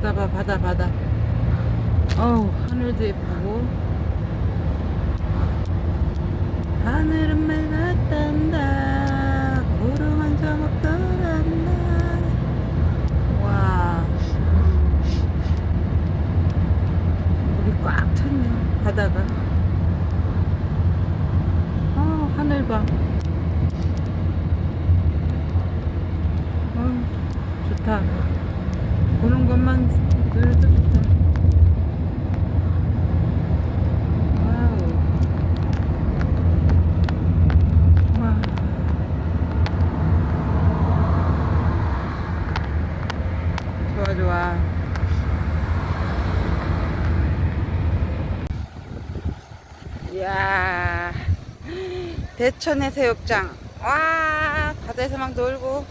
바다 봐 바다 바다 어우 하늘도 예쁘고. 하늘은 맑았단다. 구름 한점 없더란다. 와. 물이 꽉 찼네. 바다가. 어 하늘 봐. 어, 좋다 보는 것만 그래도 좋다. 와우. 와 좋아 좋아. 이야. 대천 해수욕장. 와 바다에서 막 놀고.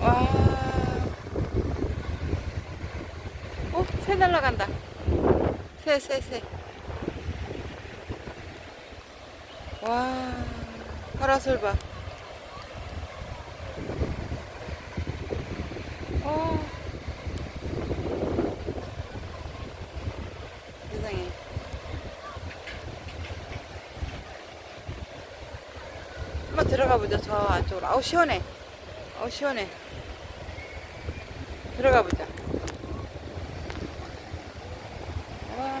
와 어? 새 날라간다. 새 새 새. 와 파라솔 봐. 어. 세상에. 한번 들어가 보자 저 안쪽으로. 아우 시원해. 아우 시원해. 들어가 보자 와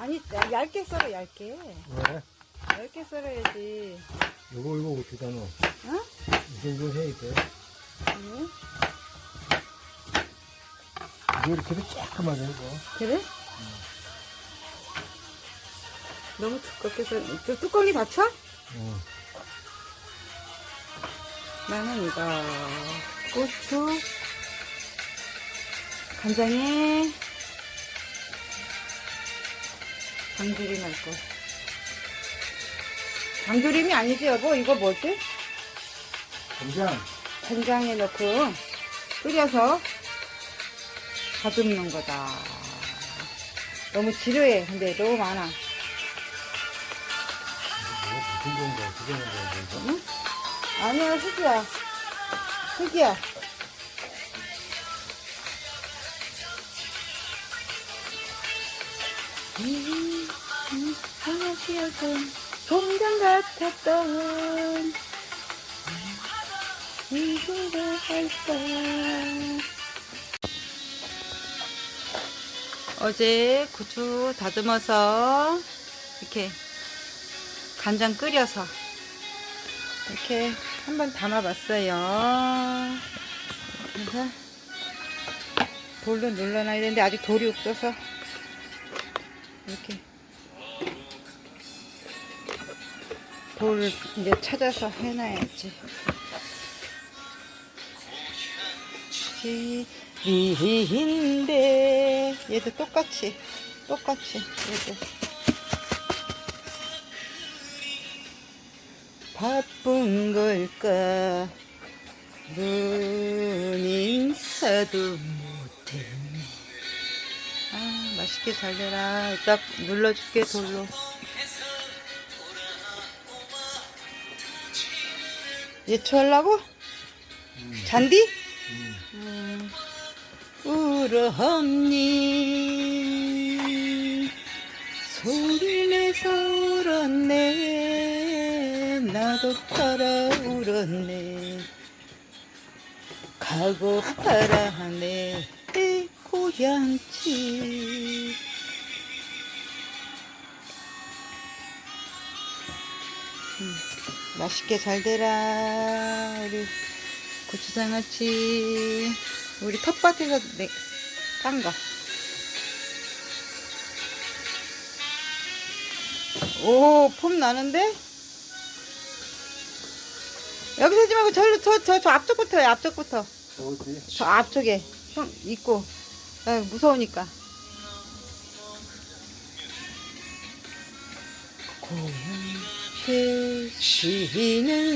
아니 얇게 썰어 얇게 왜? 얇게 썰어야지 요거 이거 어떻게 하노? 어? 이 정도 해야 돼. 응? 이거 이렇게 쬐끔하게 이거. 그래? 너무 두껍게 썰 저 뚜껑이 닫혀? 응. 나는 이거 고추 간장에 장조림 할 거. 장조림이 아니지 여보 이거 뭐지? 간장. 간장에 넣고 끓여서 다듬는 거다. 너무 지루해. 근데 너무 많아. 무슨 건가? 응? 아니야, 흙이야. 흙이야. 음, 음, 하얗시였던 공장 같았던 이구가 할까 어제 고추 다듬어서 이렇게 간장 끓여서 이렇게 한번 담아봤어요. 그래서 돌로 눌러놔야 되는데 아직 돌이 없어서 이렇게 돌을 이제 찾아서 해놔야지. 지리인데. 얘도 똑같이 똑같이 얘도. 바쁜 걸까? 눈 인사도 못했네. 아 맛있게 잘 되라. 이따 눌러줄게 돌로 예초하려고? 잔디? 음. 음, 울었니 소리 내서 울었네 나도 따라 울었네 가고파라 내 고향집 맛있게 잘 되라 우리 고추장아찌 우리 텃밭에서 내, 딴 거. 오, 폼 나는데? 여기서 하지 말고 절로 저, 저, 저 앞쪽부터 해, 앞쪽부터. 어디? 저 앞쪽에 형 있고 아, 무서우니까 고 향 계시는데